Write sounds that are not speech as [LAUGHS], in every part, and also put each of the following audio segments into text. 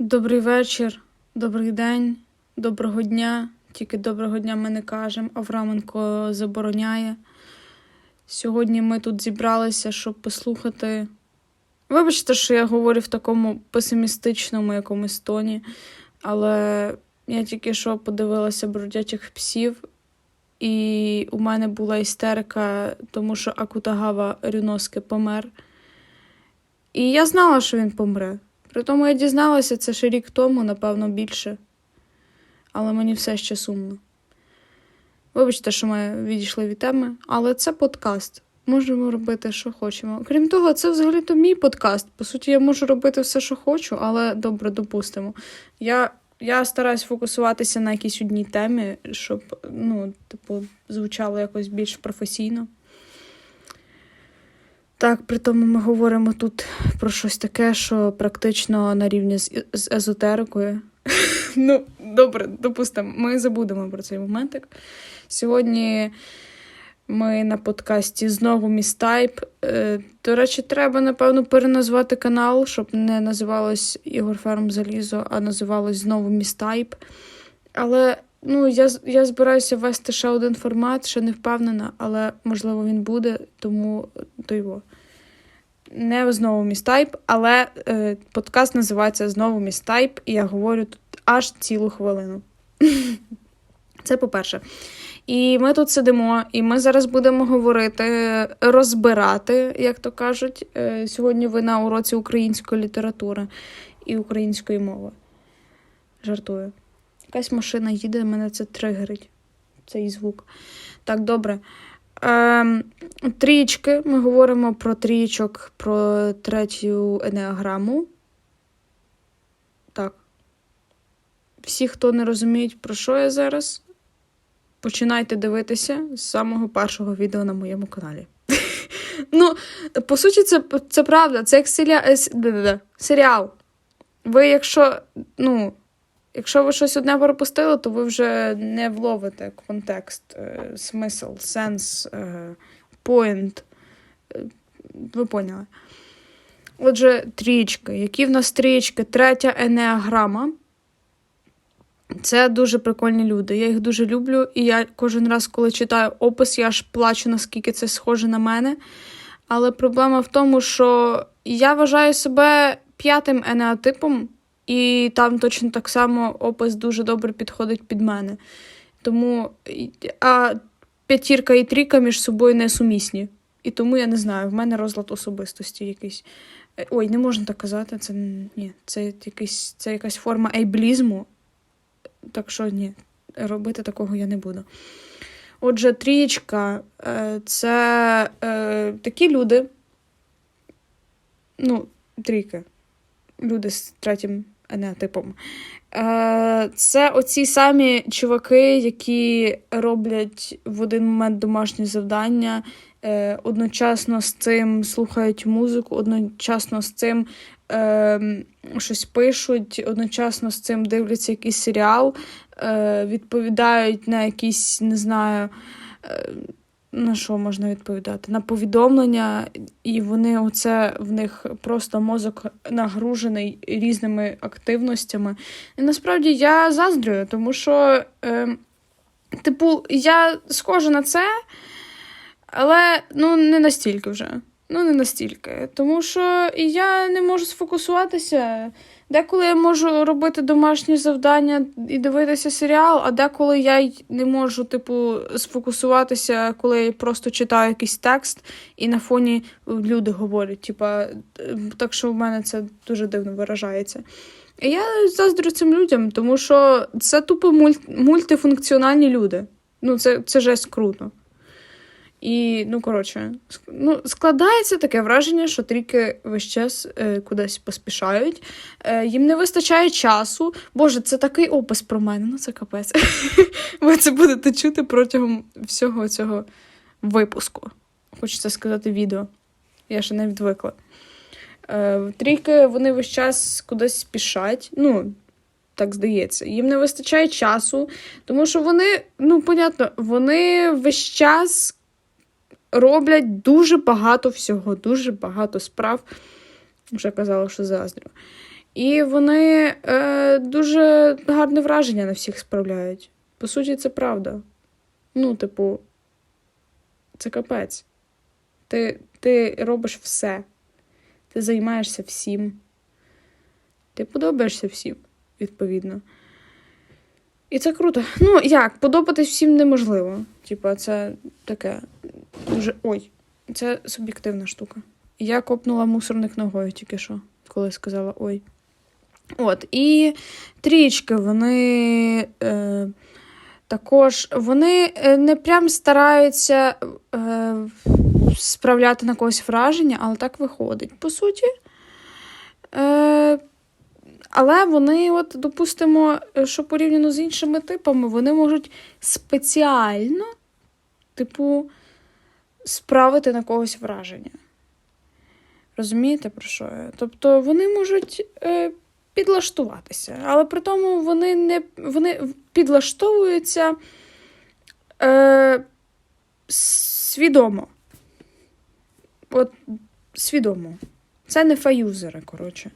Добрий вечір, добрий день, доброго дня. Тільки доброго дня ми не кажемо, Авраменко забороняє. Сьогодні ми тут зібралися, щоб послухати. Вибачте, що я говорю в такому песимістичному якомусь тоні, але я тільки що подивилася бродячих псів, і у мене була істерика, тому що Акутагава Рюноске помер. І я знала, що він помре. Притому я дізналася це ще рік тому, напевно, більше. Але мені все ще сумно. Вибачте, що ми відійшли від теми, але це подкаст. Можемо робити, що хочемо. Крім того, це взагалі-то мій подкаст. По суті, я можу робити все, що хочу, але добре, допустимо. Я, я стараюсь фокусуватися на якійсь одній темі, щоб ну, типу, звучало якось більш професійно. Так, при тому ми говоримо тут про щось таке, що практично на рівні з, з езотерикою. [LAUGHS] ну, добре, допустимо, ми забудемо про цей моментик. Сьогодні ми на подкасті знову Містайп. Е, до речі, треба, напевно, переназвати канал, щоб не називалось Ігор Ферм Залізо, а називалось знову Містайп. Але ну, я, я збираюся вести ще один формат, ще не впевнена, але можливо він буде, тому то його. Не знову Містайп, але е, подкаст називається Знову Містайп, і я говорю тут аж цілу хвилину. [LAUGHS] Це по-перше. І ми тут сидимо, і ми зараз будемо говорити, розбирати, як то кажуть. Е, Сьогодні ви на уроці української літератури і української мови. Жартую. Якась машина їде, мене це тригерить, цей звук. Так, добре. Ем, трічки. Ми говоримо про трічок, про третю енеаграму. Так. Всі, хто не розуміють, про що я зараз, починайте дивитися з самого першого відео на моєму каналі. [LAUGHS] Ну, по суті, це, це правда. Це як е, серіал. Ви, якщо, ну, якщо ви щось одне пропустили, то ви вже не вловите контекст, е, смисл, сенс, е, point. Е, Ви поняли. Отже, трічки. Які в нас трічки? Третя енеаграма. Це дуже прикольні люди. Я їх дуже люблю, і я кожен раз, коли читаю опис, я аж плачу, наскільки це схоже на мене. Але проблема в тому, що я вважаю себе п'ятим енеатипом, і там точно так само опис дуже добре підходить під мене. Тому а п'ятірка і трійка між собою не сумісні. І тому я не знаю, в мене розлад особистості якийсь. Е, Ой, не можна так казати. Це ні, це якийсь, це якась форма ейблізму. Так що ні, робити такого я не буду. Отже, трієчка е, це е, такі люди. Ну, трійки. Люди з третім енеатипом. Е, це оці самі чуваки, які роблять в один момент домашні завдання, е, одночасно з цим слухають музику, одночасно з цим е, щось пишуть, одночасно з цим дивляться якийсь серіал, е, відповідають на якісь, не знаю. На що можна відповідати? На повідомлення, і вони оце в них просто мозок нагружений різними активностями. І насправді я заздрюю, тому що, е, типу, я схожа на це, але ну, не настільки вже. Ну, не настільки. Тому що я не можу сфокусуватися. Деколи я можу робити домашні завдання і дивитися серіал, а деколи я й не можу, типу, сфокусуватися, коли я просто читаю якийсь текст, і на фоні люди говорять. Типа, е, так що в мене це дуже дивно виражається. І я заздрю цим людям, тому що це тупо мульт, мультифункціональні люди. Ну, це, це жесть круто. І, ну, коротше, ну, складається таке враження, що трійки весь час е, кудись поспішають. Е, їм не вистачає часу. Боже, це такий опис про мене, ну це капець. [LAUGHS] Ви це будете чути протягом всього цього випуску. Хочеться сказати відео. Я ще не відвикла. Е, трійки вони весь час кудись спішать. Ну, так здається. Їм не вистачає часу, тому що вони, ну, понятно, вони весь час роблять дуже багато всього, дуже багато справ. Вже казала, що заздрю. І вони е, дуже гарне враження на всіх справляють. По суті, це правда. Ну, типу, це капець. Ти, ти робиш все. Ти займаєшся всім. Ти подобаєшся всім, відповідно. І це круто. Ну, як, подобатись всім неможливо. Типа, це таке дуже. Ой, це суб'єктивна штука. Я копнула мусорник ногою тільки що, коли сказала ой. От, і трічки, вони е, також вони е, не прям стараються е, справляти на когось враження, але так виходить. По суті. Е, але вони, от, допустимо, що порівняно з іншими типами, вони можуть спеціально, типу, справити на когось враження. Розумієте, про що я? Тобто вони можуть е, підлаштуватися, але при тому вони не вони підлаштовуються е, свідомо. От свідомо. Це не фаюзери, коротше.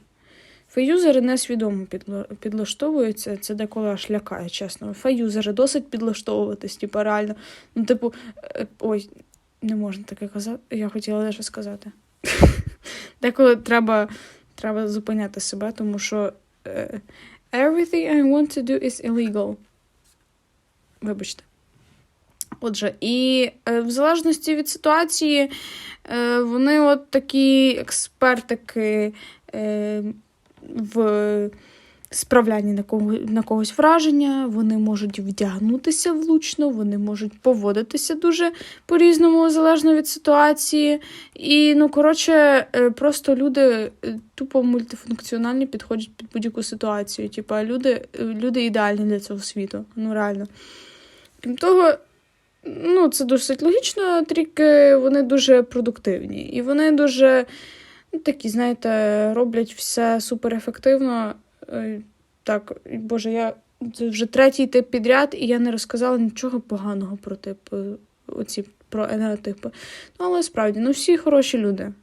Феюзери несвідомо підла- підлаштовуються, це деколи аж лякає, чесно. Феюзери досить підлаштовуватись, типу, реально. Ну, типу, е, ой, не можна таке казати. Я хотіла лише сказати. [LAUGHS] Деколи треба, треба зупиняти себе, тому що е, everything I want to do is illegal. Вибачте. Отже, і е, в залежності від ситуації, е, вони от такі експертики в справлянні на, кого, на когось враження, вони можуть вдягнутися влучно, вони можуть поводитися дуже по-різному, залежно від ситуації. І, ну, коротше, е, просто люди е, тупо мультифункціональні підходять під будь-яку ситуацію. Типа, люди, е, люди ідеальні для цього світу. Ну, реально. Крім того, ну, це досить логічно, тріки вони дуже продуктивні. І вони дуже ну, такі, знаєте, роблять все суперефективно. Е, Так, боже, я це вже третій тип підряд, і я не розказала нічого поганого про тип, е, оці, про енерготипи. Ну, але справді, ну всі хороші люди.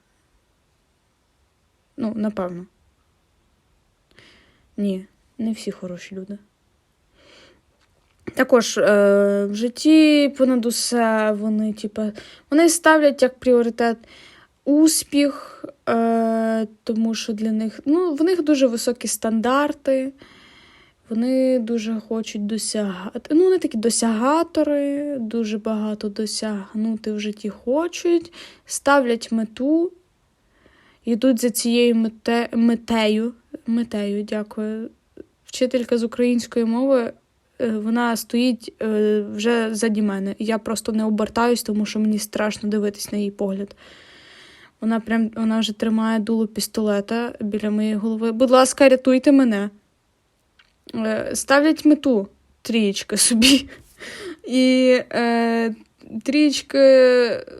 Ну, напевно. Ні, не всі хороші люди. Також е, в житті понад усе вони, типа, вони ставлять як пріоритет успіх, е, тому що для них ну, в них дуже високі стандарти, вони дуже хочуть досягати. Ну, вони такі досягатори, дуже багато досягнути в житті хочуть, ставлять мету, йдуть за цією мете, метею. Метею, дякую. Вчителька з української мови. е, Вона стоїть е, вже заді мене. Я просто не обертаюсь, тому що мені страшно дивитись на її погляд. Вона прям вона вже тримає дуло пістолета біля моєї голови. Будь ласка, рятуйте мене. Е, Ставлять мету трієчки собі. І е, трієчки,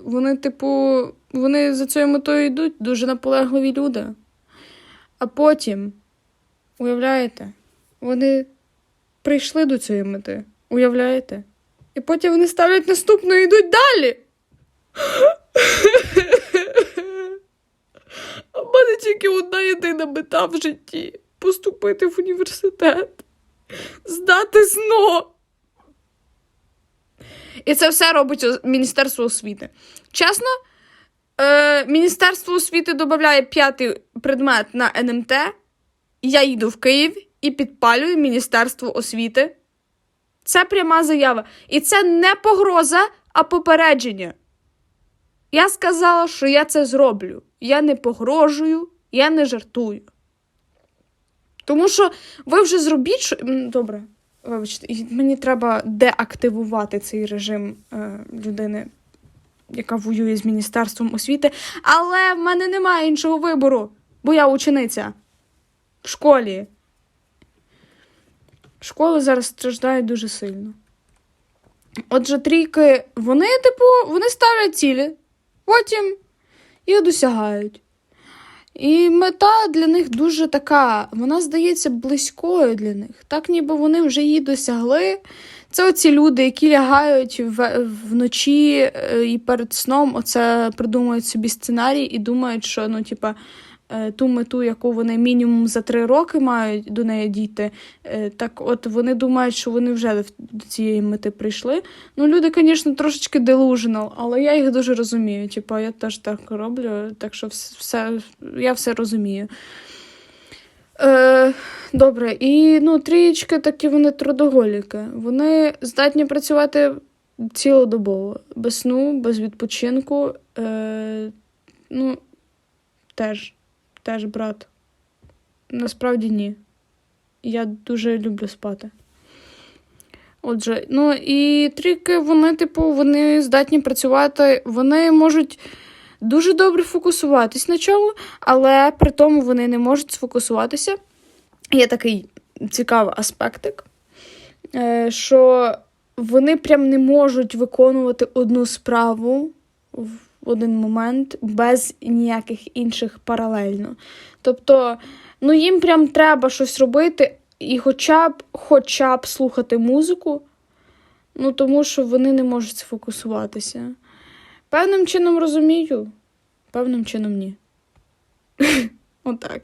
вони, типу, вони за цією метою йдуть, дуже наполегливі люди. А потім, уявляєте, вони прийшли до цієї мети. Уявляєте? І потім вони ставлять наступну і йдуть далі. Мене тільки одна єдина мета в житті поступити в університет, здати ЗНО. І це все робить Міністерство освіти. Чесно, е, Міністерство освіти додає п'ятий предмет на НМТ. Я їду в Київ і підпалюю Міністерство освіти. Це пряма заява. І це не погроза, а попередження. Я сказала, що я це зроблю. Я не погрожую, я не жартую. Тому що ви вже зробіть, що. Добре, вибачте, мені треба деактивувати цей режим е, людини, яка воює з Міністерством освіти. Але в мене немає іншого вибору, бо я учениця в школі. Школи зараз страждають дуже сильно. Отже, трійки, вони, типу, вони ставлять цілі, потім їх досягають. І мета для них дуже така, вона здається близькою для них. Так ніби вони вже її досягли. Це оці люди, які лягають в, вночі е, і перед сном оце придумують собі сценарій і думають, що ну, типа, ту мету, яку вони мінімум за три роки мають до неї дійти, е, так от вони думають, що вони вже до цієї мети прийшли. Ну, люди, звісно, трошечки delusional, але я їх дуже розумію. Типа, я теж так роблю, так що все, я все розумію. Е, добре, і ну, трієчки такі вони трудоголіки. Вони здатні працювати цілодобово, без сну, без відпочинку. Е, ну, теж, теж, брат. Насправді ні. Я дуже люблю спати. Отже, ну і тріки, вони, типу, вони здатні працювати, вони можуть дуже добре фокусуватись на чому, але при тому вони не можуть сфокусуватися. Є такий цікавий аспектик, е, що вони прям не можуть виконувати одну справу в один момент без ніяких інших паралельно. Тобто, ну їм прям треба щось робити і хоча б, хоча б слухати музику, ну тому що вони не можуть сфокусуватися. Певним чином розумію, певним чином ні. [LAUGHS] Отак.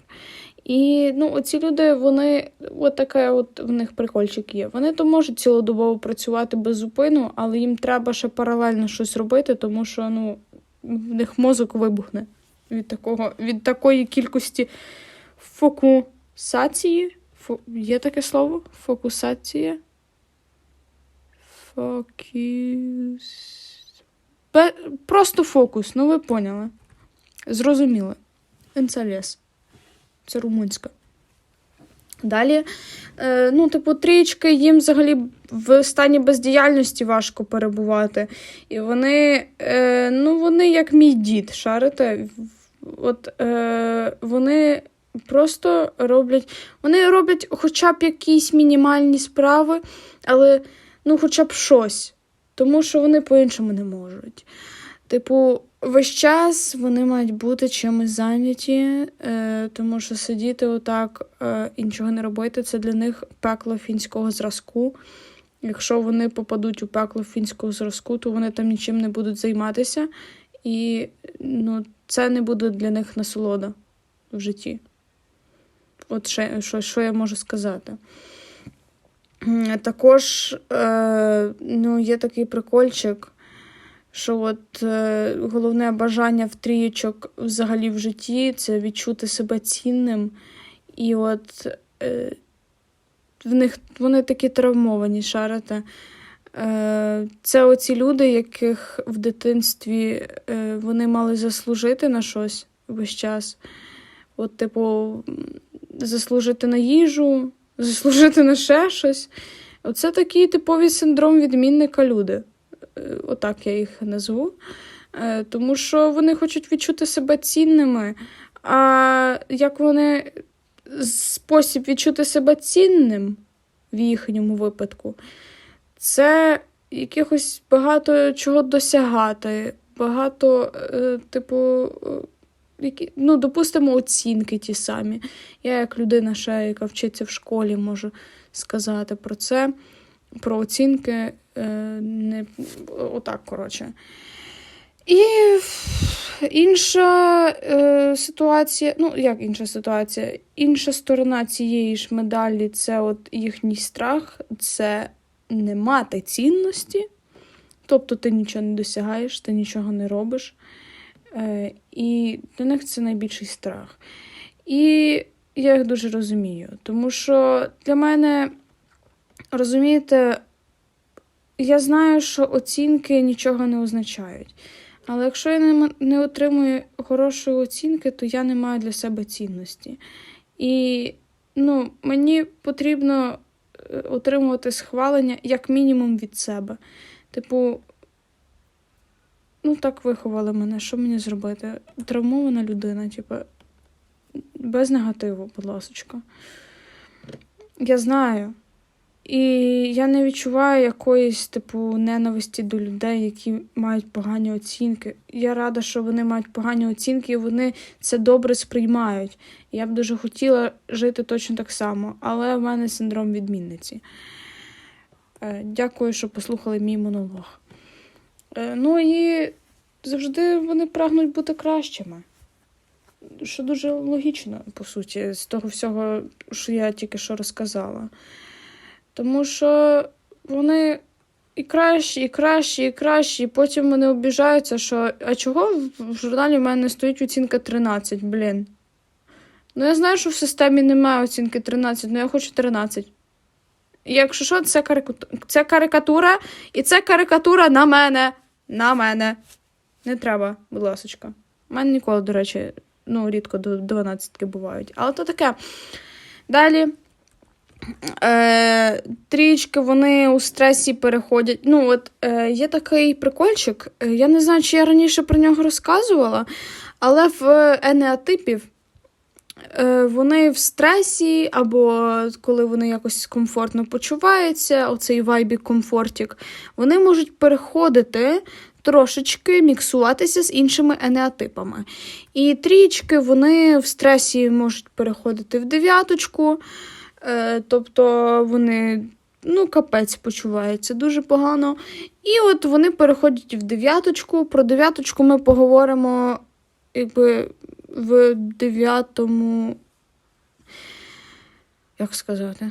І ну, оці люди, вони, от таке от в них прикольчик є. Вони то можуть цілодобово працювати без зупину, але їм треба ще паралельно щось робити, тому що ну, в них мозок вибухне від, такого, від такої кількості фокусації. Фо, є таке слово? Фокусація. Фокус. Бе, просто фокус, ну ви поняли. Зрозуміли. Енцалес. Це румунська. Далі, е, ну, типу, трічки їм взагалі в стані бездіяльності важко перебувати. І вони, е, ну, вони як мій дід, шарите. От е, вони просто роблять. Вони роблять хоча б якісь мінімальні справи, але ну, хоча б щось. Тому що вони по-іншому не можуть. Типу, весь час вони мають бути чимось зайняті, е, тому що сидіти отак е, і нічого не робити це для них пекло фінського зразку. Якщо вони попадуть у пекло фінського зразку, то вони там нічим не будуть займатися, і ну, це не буде для них насолода в житті. От ще, що, що я можу сказати. Також е, ну, є такий прикольчик, що от е, головне бажання в трієчок взагалі в житті це відчути себе цінним. І от е, в них вони такі травмовані, шарите. Це оці люди, яких в дитинстві е, вони мали заслужити на щось весь час. От, типу, заслужити на їжу, заслужити на ще щось. Оце такий типовий синдром відмінника люди. Е, Отак я їх назву. Е, Тому що вони хочуть відчути себе цінними. А як вони спосіб відчути себе цінним в їхньому випадку, це якихось багато чого досягати, багато, е, типу, які, ну, допустимо, оцінки ті самі. Я, як людина, ще, яка вчиться в школі, можу сказати про це, про оцінки. Е, не, отак, коротше. І інша е, ситуація, ну, як інша ситуація? Інша сторона цієї ж медалі це от їхній страх, це не мати цінності. Тобто ти нічого не досягаєш, ти нічого не робиш. Е, і для них це найбільший страх. І я їх дуже розумію. Тому що для мене, розумієте, я знаю, що оцінки нічого не означають. Але якщо я не, отримую хорошої оцінки, то я не маю для себе цінності. І ну, мені потрібно е, отримувати схвалення як мінімум від себе. Типу, ну так виховали мене, що мені зробити? Травмована людина, типу, без негативу, будь ласочка. Я знаю. І я не відчуваю якоїсь, типу, ненависті до людей, які мають погані оцінки. Я рада, що вони мають погані оцінки, і вони це добре сприймають. Я б дуже хотіла жити точно так само, але в мене синдром відмінниці. Е, Дякую, що послухали мій монолог. Е, Ну і завжди вони прагнуть бути кращими. що дуже логічно, по суті, з того всього, що я тільки що розказала. Тому що вони і кращі, і кращі, і кращі, і потім вони обіжаються, що а чого в- журналі в мене стоїть оцінка 13, блін. Ну, я знаю, що в системі немає оцінки 13, але я хочу 13. І якщо що, це, карикатура, це карикатура, і це карикатура на мене. На мене. Не треба, будь ласочка. У мене ніколи, до речі, ну, рідко до 12 бувають. Але то таке. Далі. Е, трічки вони у стресі переходять. Ну, от е, є такий прикольчик. е, Я не знаю, чи я раніше про нього розказувала, але в енеатипів е, вони в стресі, або коли вони якось комфортно почуваються, оцей вайбі комфортік, вони можуть переходити. Трошечки міксуватися з іншими енеатипами. І трічки вони в стресі можуть переходити в дев'яточку, тобто вони ну, капець почуваються дуже погано. І от вони переходять в дев'яточку. Про дев'яточку ми поговоримо якби в дев'ятому. Як сказати?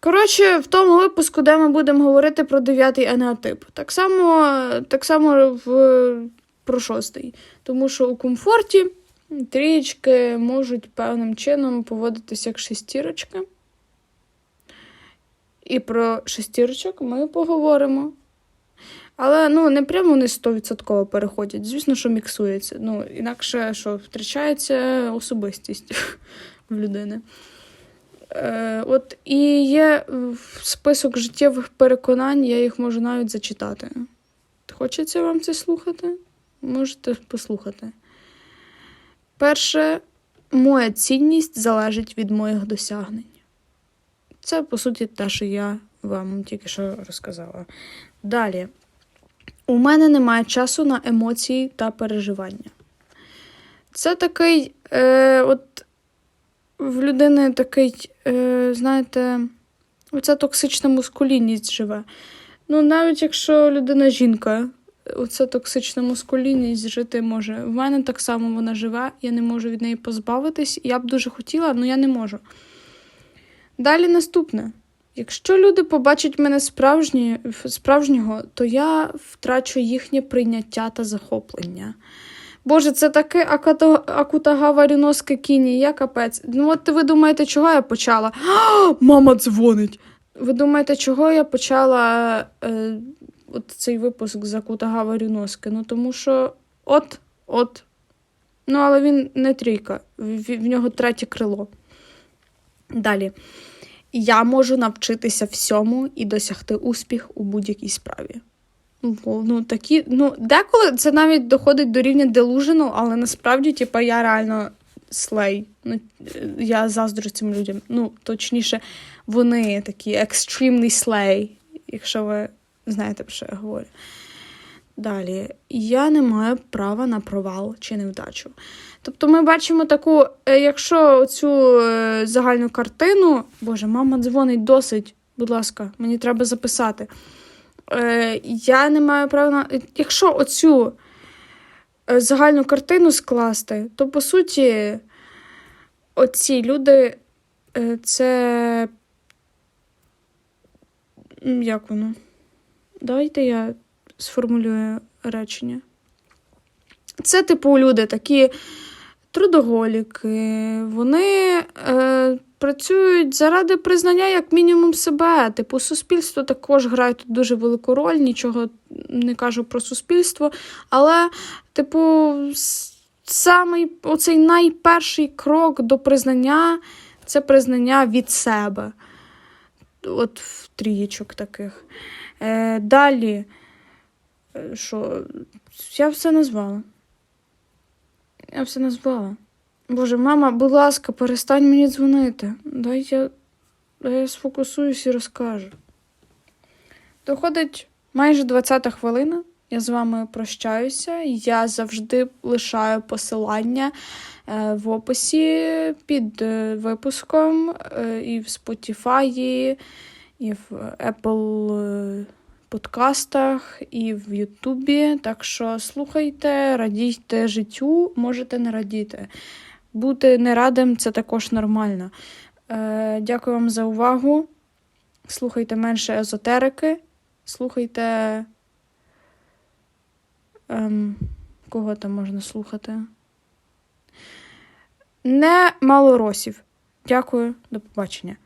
Коротше, в тому випуску, де ми будемо говорити про дев'ятий енеотип. Так само, так само в, про шостий. Тому що у комфорті трієчки можуть певним чином поводитися як шестірочки. І про шестірочок ми поговоримо. Але ну, не прямо вони 100% переходять. Звісно, що міксується. Ну, інакше що втрачається особистість [LAUGHS] в людини. Е, от і є список життєвих переконань, я їх можу навіть зачитати. Хочеться вам це слухати? Можете послухати. Перше, моя цінність залежить від моїх досягнень. Це, по суті, те, що я вам тільки що розказала. Далі. У мене немає часу на емоції та переживання. Це такий, е, от в людини такий, е, знаєте, оця токсична мускулінність живе. Ну, навіть якщо людина жінка, оця токсична мускулінність жити може. В мене так само вона живе, я не можу від неї позбавитись. Я б дуже хотіла, але я не можу. Далі наступне. Якщо люди побачать мене справжні, справжнього, то я втрачу їхнє прийняття та захоплення. Боже, це таке акутагава ріноске кіні, я капець. Ну, от ви думаєте, чого я почала? А, [GASPS] мама дзвонить. Ви думаєте, чого я почала е, от цей випуск з Акутагава Ріноске? Ну, тому що от, от. Ну, але він не трійка, в, в нього третє крило. Далі. Я можу навчитися всьому і досягти успіх у будь-якій справі. Ну, такі, ну, деколи це навіть доходить до рівня delusional, але насправді, типа, я реально слей. Ну, я заздрю цим людям. Ну, точніше, вони такі extremely slay, якщо ви знаєте, про що я говорю. Далі, я не маю права на провал чи невдачу. Тобто ми бачимо таку, е, якщо цю е, загальну картину, Боже, мама дзвонить досить, будь ласка, мені треба записати. Е, Я не маю права на. Якщо оцю загальну картину скласти, то по суті, оці люди це. Як воно? Давайте я сформулюю речення. Це, типу, люди такі трудоголіки, вони е, працюють заради признання, як мінімум, себе. Типу, суспільство також грає тут дуже велику роль, нічого не кажу про суспільство. Але, типу, самий оцей найперший крок до признання це признання від себе. От в трієчок таких. Е, далі, е, що я все назвала. Я все назвала. Боже, мама, будь ласка, перестань мені дзвонити. Дай я, дай я сфокусуюсь і розкажу. Доходить майже 20 хвилина. Я з вами прощаюся. Я завжди лишаю посилання е, в описі під е, випуском і в Spotify, і в Apple е, подкастах, і в Ютубі. Так що слухайте, радійте життю, можете не радіти. Бути нерадим це також нормально. Е, дякую вам за увагу. Слухайте менше езотерики. Слухайте. Ем, кого там можна слухати? Не малоросів. Дякую, до побачення.